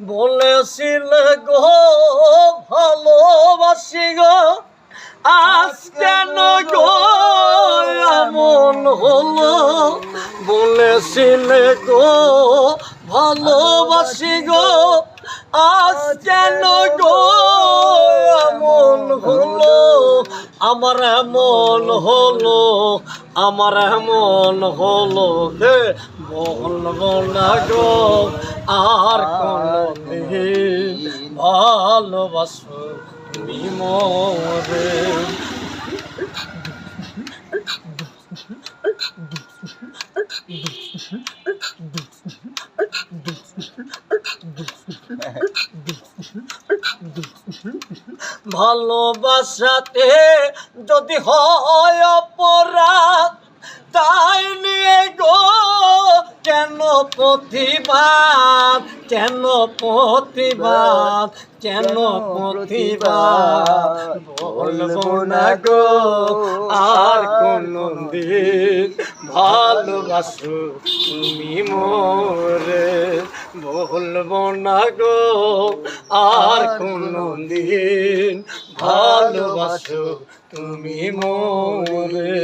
বলেছিলে গো ভালোবাসি গো, আজ কেন গো এমন হলো? বলেছিলে গো ভালোবাসি গো, আজ কেন গো এমন হলো? আমার এমন হলো আমার এমন হলো হে বল আর ভালোবাসো তুমি ভালোবাসাতে যদি হয় অপরাধ তাই নিয়ে গো কেন প্রতিবাদ কেন প্রতিবাদ কেন প্রতিবাদ? বলব না গো আর কোন দিন ভালোবাসো তুমি মোরে বলব না গো আর কোন দিন ভালোবাসো তুমি মোরে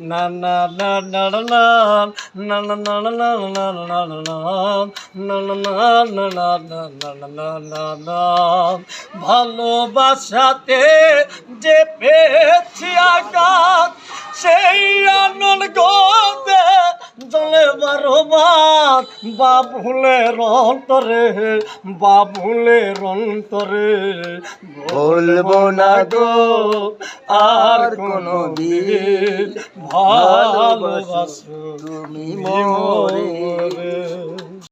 না না না না না না না না না না না না না না না না না না ভালোবাসাতে যে পেয়েছি আঘাত জলে বারবার বাবুলের অন্তরে বাবুলের অন্তরে। বলব না গো আর কোনো দিন ভালোবাসো তুমি মোরে।